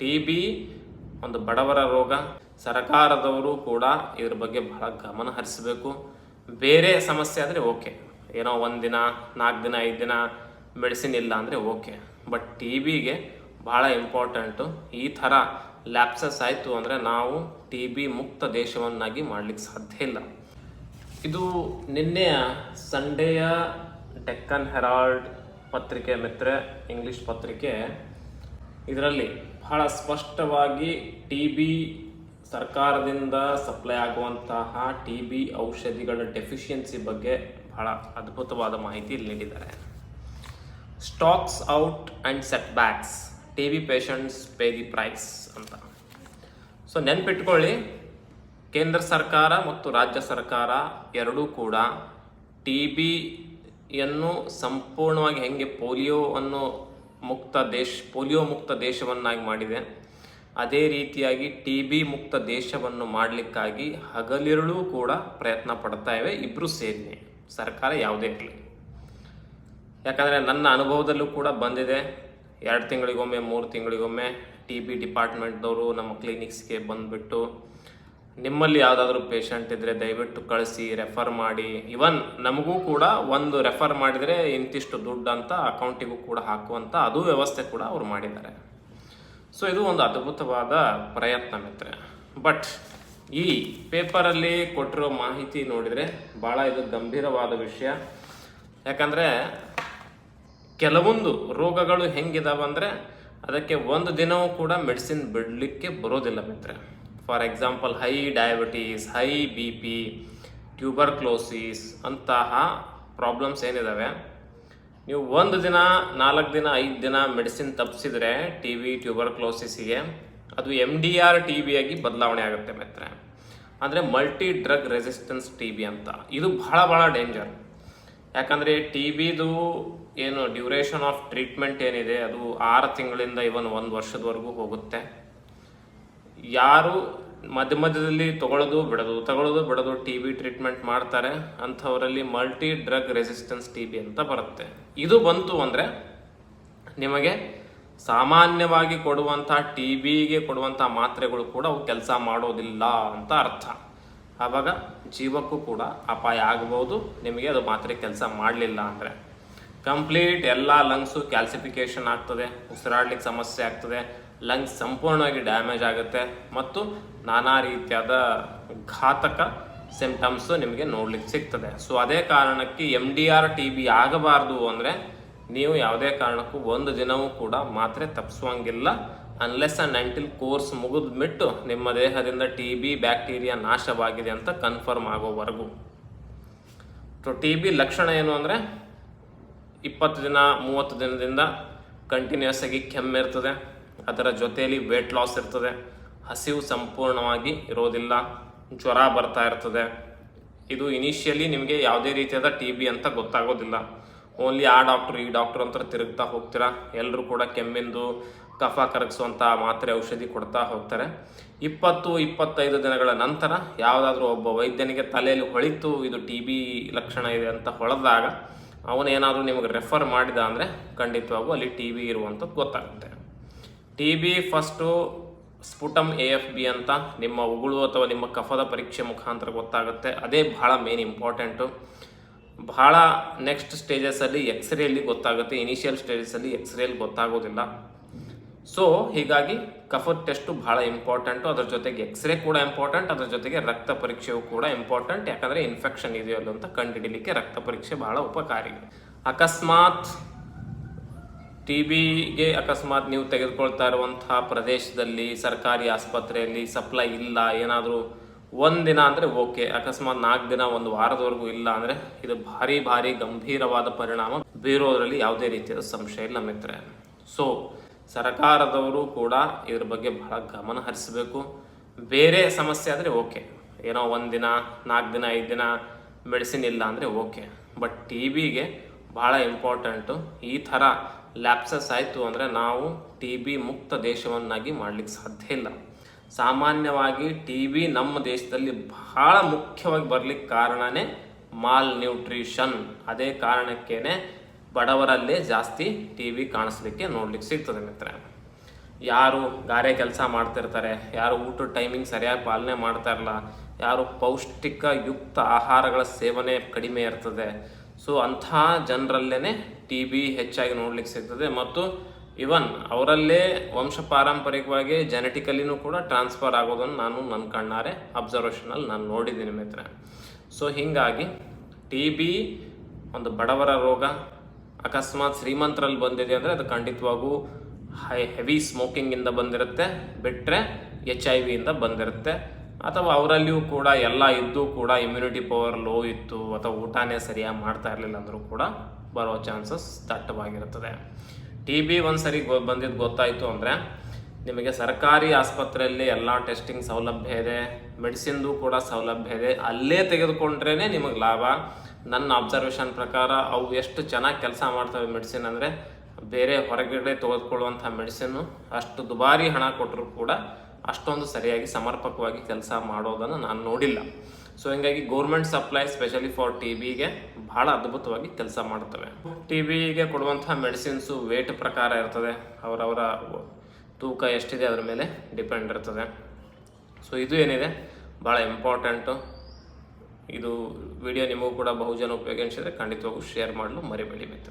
T B ಒಂದು ಬಡವರ ರೋಗ. ಸರಕಾರದವರು ಕೂಡ ಇದ್ರ ಬಗ್ಗೆ ಬಹಳ ಗಮನ ಹರಿಸಬೇಕು. ಬೇರೆ ಸಮಸ್ಯೆ ಆದರೆ ಓಕೆ. ಏನೋ ಒಂದು ದಿನ, ನಾಲ್ಕು ದಿನ, ಐದು ದಿನ ಮೆಡಿಸಿನ್ ಇಲ್ಲ ಅಂದರೆ ಓಕೆ. ಬಟ್ ಟಿ ಬಿಗೆ ಭಾಳ ಇಂಪಾರ್ಟೆಂಟು ಈ ಥರ ಲ್ಯಾಪ್ಸಸ್ ಆಯಿತು ಅಂದರೆ ನಾವು ಟಿ ಬಿ ಮುಕ್ತ ದೇಶವನ್ನಾಗಿ ಮಾಡಲಿಕ್ಕೆ ಸಾಧ್ಯ ಇಲ್ಲ. ಇದು ನಿನ್ನೆಯ ಸಂಡೆಯ ಡೆಕ್ಕನ್ ಹೆರಾಲ್ಡ್ ಪತ್ರಿಕೆ ಮಿತ್ರ ಇಂಗ್ಲಿಷ್ ಪತ್ರಿಕೆ ಇದರಲ್ಲಿ ಬಹಳ ಸ್ಪಷ್ಟವಾಗಿ ಟಿ ಬಿ ಸರ್ಕಾರದಿಂದ ಸಪ್ಲೈ ಆಗುವಂತಹ ಟಿ ಬಿ ಔಷಧಿಗಳ ಡೆಫಿಷಿಯನ್ಸಿ ಬಗ್ಗೆ ಬಹಳ ಅದ್ಭುತವಾದ ಮಾಹಿತಿ ಇಲ್ಲಿ ನೀಡಿದ್ದಾರೆ. Stocks out and setbacks T B patients pay the price ಅಂತ. ಸೊ ನೆನ್ಪಿಟ್ಕೊಳ್ಳಿ, ಕೇಂದ್ರ ಸರ್ಕಾರ ಮತ್ತು ರಾಜ್ಯ ಸರ್ಕಾರ ಎರಡೂ ಕೂಡ ಟಿ ಬಿಯನ್ನು ಸಂಪೂರ್ಣವಾಗಿ ಹೆಂಗೆ ಪೋಲಿಯೋವನ್ನು ಮುಕ್ತ ದೇಶ, ಪೋಲಿಯೋ ಮುಕ್ತ ದೇಶವನ್ನಾಗಿ ಮಾಡಿದೆ. ಅದೇ ರೀತಿಯಾಗಿ ಟಿ ಬಿ ಮುಕ್ತ ದೇಶವನ್ನು ಮಾಡಲಿಕ್ಕಾಗಿ ಹಗಲಿರುಳು ಕೂಡ ಪ್ರಯತ್ನ ಪಡ್ತಾ ಇವೆ ಇಬ್ಬರು ಸೇರಿನಿ. ಸರ್ಕಾರ ಯಾವುದೇ ಇರಲಿ ಯಾಕಂದರೆ ನನ್ನ ಅನುಭವದಲ್ಲೂ ಕೂಡ ಬಂದಿದೆ. ಎರಡು ತಿಂಗಳಿಗೊಮ್ಮೆ, ಮೂರು ತಿಂಗಳಿಗೊಮ್ಮೆ ಟಿ ಬಿ ಡಿಪಾರ್ಟ್ಮೆಂಟ್ನವರು ನಮ್ಮ ಕ್ಲಿನಿಕ್ಸ್ಗೆ ಬಂದುಬಿಟ್ಟು ನಿಮ್ಮಲ್ಲಿ ಯಾವುದಾದ್ರೂ ಪೇಷಂಟ್ ಇದ್ದರೆ ದಯವಿಟ್ಟು ಕಳಿಸಿ ರೆಫರ್ ಮಾಡಿ. ಇವನ್ ನಮಗೂ ಕೂಡ ಒಂದು ರೆಫರ್ ಮಾಡಿದರೆ ಇಂತಿಷ್ಟು ದುಡ್ಡು ಅಂತ ಅಕೌಂಟಿಗೂ ಕೂಡ ಹಾಕುವಂಥ ಅದು ವ್ಯವಸ್ಥೆ ಕೂಡ ಅವರು ಮಾಡಿದ್ದಾರೆ. ಸೊ ಇದು ಒಂದು ಅದ್ಭುತವಾದ ಪ್ರಯತ್ನ ಮಿತ್ರ ಬಟ್ ಈ ಪೇಪರಲ್ಲಿ ಕೊಟ್ಟಿರೋ ಮಾಹಿತಿ ನೋಡಿದರೆ ಭಾಳ ಇದು ಗಂಭೀರವಾದ ವಿಷಯ. ಯಾಕಂದರೆ ಕೆಲವೊಂದು ರೋಗಗಳು ಹೆಂಗಿದಾವೆ ಅಂದರೆ ಅದಕ್ಕೆ ಒಂದು ದಿನವೂ ಕೂಡ ಮೆಡಿಸಿನ್ ಬಿಡಲಿಕ್ಕೆ ಬರೋದಿಲ್ಲ ಮಿತ್ರ for example high diabetes high B P tuberculosis ಅಂತಹ ಪ್ರಾಬ್ಲಮ್ಸ್ ಏನಿದ್ದಾವೆ ನೀವು ಒಂದು ದಿನ, ನಾಲ್ಕು ದಿನ, ಐದು ದಿನ ಮೆಡಿಸಿನ್ ತಪ್ಪಿಸಿದ್ರೆ ಟಿ ವಿ ಟ್ಯೂಬರ್ಕ್ಲೋಸಿಸ್ಗೆ ಅದು ಎಂ ಡಿ ಆರ್ ಟಿ ಆಗಿ ಬದಲಾವಣೆ ಆಗುತ್ತೆ ಮಿತ್ರ ಅಂದರೆ multi drug resistance T B ಅಂತ. ಇದು ಬಹಳ ಭಾಳ ಡೇಂಜರ್ ಯಾಕಂದರೆ ಟಿ ಬಿದು ಏನು ಡ್ಯೂರೇಷನ್ ಆಫ್ ಟ್ರೀಟ್ಮೆಂಟ್ ಏನಿದೆ, ಅದು ಆರು ತಿಂಗಳಿಂದ ಇವನ್ ಒಂದು ವರ್ಷದವರೆಗೂ ಹೋಗುತ್ತೆ. ಯಾರು ಮಧ್ಯ ಮಧ್ಯದಲ್ಲಿ ತಗೊಳ್ಳೋದು, ಬಿಡೋದು ತಗೊಳ್ಳೋದು, ಬಿಡೋದು ಟಿ ಬಿ ಟ್ರೀಟ್ಮೆಂಟ್ ಮಾಡ್ತಾರೆ, ಅಂಥವರಲ್ಲಿ multi drug resistance T B ಅಂತ ಬರುತ್ತೆ. ಇದು ಬಂತು ಅಂದರೆ ನಿಮಗೆ ಸಾಮಾನ್ಯವಾಗಿ ಕೊಡುವಂಥ ಟಿ ಬಿಗೆ ಕೊಡುವಂಥ ಮಾತ್ರೆಗಳು ಕೂಡ ಅವು ಕೆಲಸ ಮಾಡೋದಿಲ್ಲ ಅಂತ ಅರ್ಥ. ಆವಾಗ ಜೀವಕ್ಕೂ ಕೂಡ ಅಪಾಯ ಆಗಬಹುದು ನಿಮಗೆ ಅದು ಮಾತ್ರೆ ಕೆಲಸ ಮಾಡಲಿಲ್ಲ ಅಂದರೆ. ಕಂಪ್ಲೀಟ್ ಎಲ್ಲ ಲಂಗ್ಸು ಕ್ಯಾಲ್ಸಿಫಿಕೇಶನ್ ಆಗ್ತದೆ, ಉಸಿರಾಡ್ಲಿಕ್ಕೆ ಸಮಸ್ಯೆ ಆಗ್ತದೆ ಲಂಗ್ಸ್ ಸಂಪೂರ್ಣವಾಗಿ ಡ್ಯಾಮೇಜ್ ಆಗುತ್ತೆ ಮತ್ತು ನಾನಾ ರೀತಿಯಾದ ಘಾತಕ ಸಿಂಪ್ಟಮ್ಸು ನಿಮಗೆ ನೋಡ್ಲಿಕ್ಕೆ ಸಿಗ್ತದೆ. ಸೊ, ಅದೇ ಕಾರಣಕ್ಕೆ M D R T B ಆಗಬಾರ್ದು ಅಂದರೆ ನೀವು ಯಾವುದೇ ಕಾರಣಕ್ಕೂ ಒಂದು ದಿನವೂ ಕೂಡ ಮಾತ್ರೆ ತಪ್ಪಿಸುವಂಗಿಲ್ಲ ಅನ್ಲೆಸ್ ಅಂಡ್ ನೈಂಟಿಲ್ ಕೋರ್ಸ್ ಮುಗಿದ್ಬಿಟ್ಟು ನಿಮ್ಮ ದೇಹದಿಂದ ಟಿ ಬಿ ಬ್ಯಾಕ್ಟೀರಿಯಾ ನಾಶವಾಗಿದೆ ಅಂತ ಕನ್ಫರ್ಮ್ ಆಗೋವರೆಗೂ. ಸೊ ಟಿ ಬಿ ಲಕ್ಷಣ ಏನು ಅಂದರೆ ಇಪ್ಪತ್ತು ದಿನ, ಮೂವತ್ತು ದಿನದಿಂದ ಕಂಟಿನ್ಯೂಸ್ ಆಗಿ ಕೆಮ್ಮಿರ್ತದೆ ಅದರ ಜೊತೆಯಲ್ಲಿ ವೇಟ್ ಲಾಸ್ ಇರ್ತದೆ. ಹಸಿವು ಸಂಪೂರ್ಣವಾಗಿ ಇರೋದಿಲ್ಲ. ಜ್ವರ ಬರ್ತಾ ಇರ್ತದೆ. ಇದು ಇನಿಷಿಯಲಿ ನಿಮಗೆ ಯಾವುದೇ ರೀತಿಯಾದ ಟಿ ಬಿ ಅಂತ ಗೊತ್ತಾಗೋದಿಲ್ಲ. ಓನ್ಲಿ ಆ ಡಾಕ್ಟ್ರು ಈ ಡಾಕ್ಟ್ರು ಅಂತ ತಿರುಗ್ತಾ ಹೋಗ್ತೀರಾ? ಎಲ್ಲರೂ ಕೂಡ ಕೆಮ್ಮಿಂದು ಕಫ ಕರಗಿಸುವಂಥ ಮಾತ್ರೆ ಔಷಧಿ ಕೊಡ್ತಾ ಹೋಗ್ತಾರೆ. ಇಪ್ಪತ್ತು, ಇಪ್ಪತ್ತೈದು ದಿನಗಳ ನಂತರ ಯಾವುದಾದ್ರೂ ಒಬ್ಬ ವೈದ್ಯನಿಗೆ ತಲೆಯಲ್ಲಿ ಹೊಳಿತು ಇದು ಟಿ ಬಿ ಲಕ್ಷಣ ಇದೆ ಅಂತ ಹೊಳೆದಾಗ ಅವನೇನಾದರೂ ನಿಮಗೆ ರೆಫರ್ ಮಾಡಿದ ಅಂದರೆ ಖಂಡಿತವಾಗೂ ಅಲ್ಲಿ ಟಿ ಬಿ ಇರುವಂಥದ್ದು ಗೊತ್ತಾಗುತ್ತೆ. T B first sputum A F B ಅಂತ ನಿಮ್ಮ ಉಗುಳು ಅಥವಾ ನಿಮ್ಮ ಕಫದ ಪರೀಕ್ಷೆ ಮುಖಾಂತರ ಗೊತ್ತಾಗುತ್ತೆ. ಅದೇ ಭಾಳ ಮೇನ್ ಇಂಪಾರ್ಟೆಂಟು ಬಹಳ ನೆಕ್ಸ್ಟ್ ಸ್ಟೇಜಸಲ್ಲಿ ಎಕ್ಸ್ರೇಲಿ ಗೊತ್ತಾಗುತ್ತೆ. ಇನಿಷಿಯಲ್ ಸ್ಟೇಜಸಲ್ಲಿ ಎಕ್ಸ್ರೇಲಿ ಗೊತ್ತಾಗೋದಿಲ್ಲ. ಸೊ ಹೀಗಾಗಿ ಕಫದ ಟೆಸ್ಟು ಭಾಳ ಇಂಪಾರ್ಟೆಂಟು ಅದ್ರ ಜೊತೆಗೆ ಎಕ್ಸ್ರೇ ಕೂಡ ಇಂಪಾರ್ಟೆಂಟ್ ಅದ್ರ ಜೊತೆಗೆ ರಕ್ತ ಪರೀಕ್ಷೆಯು ಕೂಡ ಇಂಪಾರ್ಟೆಂಟ್ ಯಾಕಂದರೆ ಇನ್ಫೆಕ್ಷನ್ ಇದೆಯೋ ಅಲ್ಲೋ ಅಂತ ಕಂಡುಹಿಡಿಯಲಿಕ್ಕೆ ರಕ್ತ ಪರೀಕ್ಷೆ ಭಾಳ ಉಪಕಾರಿ. ಅಕಸ್ಮಾತ್ ಟಿ ಬಿಗೆ ಅಕಸ್ಮಾತ್ ನೀವು ತೆಗೆದುಕೊಳ್ತಾ ಇರುವಂತಹ ಪ್ರದೇಶದಲ್ಲಿ, ಸರ್ಕಾರಿ ಆಸ್ಪತ್ರೆಯಲ್ಲಿ ಸಪ್ಲೈ ಇಲ್ಲ, ಏನಾದರೂ ಒಂದಿನ ಅಂದರೆ ಓಕೆ ಅಕಸ್ಮಾತ್ ನಾಲ್ಕು ದಿನ, ಒಂದು ವಾರದವರೆಗೂ ಇಲ್ಲ ಅಂದರೆ ಇದು ಭಾರಿ ಭಾರಿ ಗಂಭೀರವಾದ ಪರಿಣಾಮ ಬೀರೋದರಲ್ಲಿ ಯಾವುದೇ ರೀತಿಯಾದ ಸಂಶಯ ಇಲ್ಲ ಮಿತ್ರ ಸೊ ಸರ್ಕಾರದವರು ಕೂಡ ಇದ್ರ ಬಗ್ಗೆ ಬಹಳ ಗಮನ ಹರಿಸಬೇಕು. ಬೇರೆ ಸಮಸ್ಯೆ ಆದರೆ ಓಕೆ ಏನೋ ಒಂದು ದಿನ, ನಾಲ್ಕು ದಿನ, ಐದು ದಿನ ಮೆಡಿಸಿನ್ ಇಲ್ಲ ಅಂದರೆ ಓಕೆ ಬಟ್ ಟಿ ಬಿಗೆ ಭಾಳ ಇಂಪಾರ್ಟೆಂಟು ಈ ಥರ ಲ್ಯಾಪ್ಸಸ್ ಆಯಿತು ಅಂದರೆ ನಾವು ಟಿ ಬಿ ಮುಕ್ತ ದೇಶವನ್ನಾಗಿ ಮಾಡಲಿಕ್ಕೆ ಸಾಧ್ಯ ಇಲ್ಲ. ಸಾಮಾನ್ಯವಾಗಿ ಟಿ ಬಿ ನಮ್ಮ ದೇಶದಲ್ಲಿ ಬಹಳ ಮುಖ್ಯವಾಗಿ ಬರಲಿಕ್ಕೆ ಕಾರಣವೇ ಮಾಲ್ ನ್ಯೂಟ್ರಿಷನ್ ಅದೇ ಕಾರಣಕ್ಕೇ ಬಡವರಲ್ಲೇ ಜಾಸ್ತಿ ಟಿ ಬಿ ಕಾಣಿಸ್ಲಿಕ್ಕೆ ನೋಡ್ಲಿಕ್ಕೆ ಸಿಗ್ತದೆ ಮಿತ್ರ ಯಾರು ಗಾರೆ ಕೆಲಸ ಮಾಡ್ತಿರ್ತಾರೆ, ಯಾರು ಊಟದ ಟೈಮಿಂಗ್ ಸರಿಯಾಗಿ ಪಾಲನೆ ಮಾಡ್ತಾ ಇರಲ್ಲ, ಯಾರು ಪೌಷ್ಟಿಕ ಯುಕ್ತ ಆಹಾರಗಳ ಸೇವನೆ ಕಡಿಮೆ ಇರ್ತದೆ ಸೊ ಅಂಥ ಜನರಲ್ಲೇ ಟಿ ಬಿ ಹೆಚ್ಚಾಗಿ ನೋಡ್ಲಿಕ್ಕೆ ಸಿಗ್ತದೆ. ಮತ್ತು ಇವನ್ ಅವರಲ್ಲೇ ವಂಶ ಪಾರಂಪರಿಕವಾಗಿ ಜೆನೆಟಿಕಲಿನೂ ಕೂಡ ಟ್ರಾನ್ಸ್ಫರ್ ಆಗೋದನ್ನು ನಾನು ನನ್ನ ಕಣ್ಣಾರೆ ಅಬ್ಸರ್ವೇಷನಲ್ಲಿ ನಾನು ನೋಡಿದ್ದೀನಿ ಮಿತ್ರ ಸೊ ಹೀಗಾಗಿ ಟಿ ಬಿ ಒಂದು ಬಡವರ ರೋಗ, ಅಕಸ್ಮಾತ್ ಶ್ರೀಮಂತರಲ್ಲಿ ಬಂದಿದೆ ಅಂದರೆ ಅದು ಖಂಡಿತವಾಗೂ ಹೈ ಹೆವಿ ಸ್ಮೋಕಿಂಗಿಂದ ಬಂದಿರುತ್ತೆ. ಬಿಟ್ಟರೆ ಎಚ್ ಐ ವಿಯಿಂದ ಬಂದಿರುತ್ತೆ. ಅಥವಾ ಅವರಲ್ಲಿಯೂ ಕೂಡ ಎಲ್ಲ ಇದ್ದು ಕೂಡ ಇಮ್ಯುನಿಟಿ ಪವರ್ ಲೋ ಇತ್ತು ಅಥವಾ ಊಟನೇ ಸರಿಯಾಗಿ ಮಾಡ್ತಾ ಇರಲಿಲ್ಲ ಅಂದರೂ ಕೂಡ ಬರೋ ಚಾನ್ಸಸ್ ದಟ್ಟವಾಗಿರುತ್ತದೆ. ಟಿ ಬಿ ಒಂದು ಸರಿ ಗೊ ಬಂದಿದ್ದು ಗೊತ್ತಾಯಿತು ಅಂದರೆ ನಿಮಗೆ ಸರ್ಕಾರಿ ಆಸ್ಪತ್ರೆಯಲ್ಲಿ ಎಲ್ಲ ಟೆಸ್ಟಿಂಗ್ ಸೌಲಭ್ಯ ಇದೆ ಮೆಡಿಸಿನ್ದು ಕೂಡ ಸೌಲಭ್ಯ ಇದೆ. ಅಲ್ಲೇ ತೆಗೆದುಕೊಂಡ್ರೇ ನಿಮಗೆ ಲಾಭ. ನನ್ನ ಅಬ್ಸರ್ವೇಷನ್ ಪ್ರಕಾರ ಅವು ಎಷ್ಟು ಚೆನ್ನಾಗಿ ಕೆಲಸ ಮಾಡ್ತವೆ ಮೆಡಿಸಿನ್ ಅಂದರೆ ಬೇರೆ ಹೊರಗಡೆ ತೆಗೆದುಕೊಳ್ಳುವಂಥ ಮೆಡಿಸಿನ್ನು ಅಷ್ಟು ದುಬಾರಿ ಹಣ ಕೊಟ್ಟರು ಕೂಡ ಅಷ್ಟೊಂದು ಸರಿಯಾಗಿ ಸಮರ್ಪಕವಾಗಿ ಕೆಲಸ ಮಾಡೋದನ್ನು ನಾನು ನೋಡಿಲ್ಲ. ಸೊ ಹಿಂಗಾಗಿ government supply specially for T ಬಿಗೆ ಭಾಳ ಅದ್ಭುತವಾಗಿ ಕೆಲಸ ಮಾಡ್ತವೆ. ಟಿ ಬಿಗೆ ಕೊಡುವಂತಹ ಮೆಡಿಸಿನ್ಸು ವೇಟ್ ಪ್ರಕಾರ ಇರ್ತದೆ. ಅವರವರ ತೂಕ ಎಷ್ಟಿದೆ ಅದರ ಮೇಲೆ ಡಿಪೆಂಡ್ ಇರ್ತದೆ. ಸೊ ಇದು ಏನಿದೆ? ಭಾಳ ಇಂಪಾರ್ಟೆಂಟು ಇದು ವಿಡಿಯೋ ನಿಮಗೂ ಕೂಡ ಬಹುಜನ ಉಪಯೋಗ ಅನಿಸಿದರೆ ಖಂಡಿತವಾಗೂ ಶೇರ್ ಮಾಡಲು ಮರಿಬೇಡಿ ಮಿತ್ರ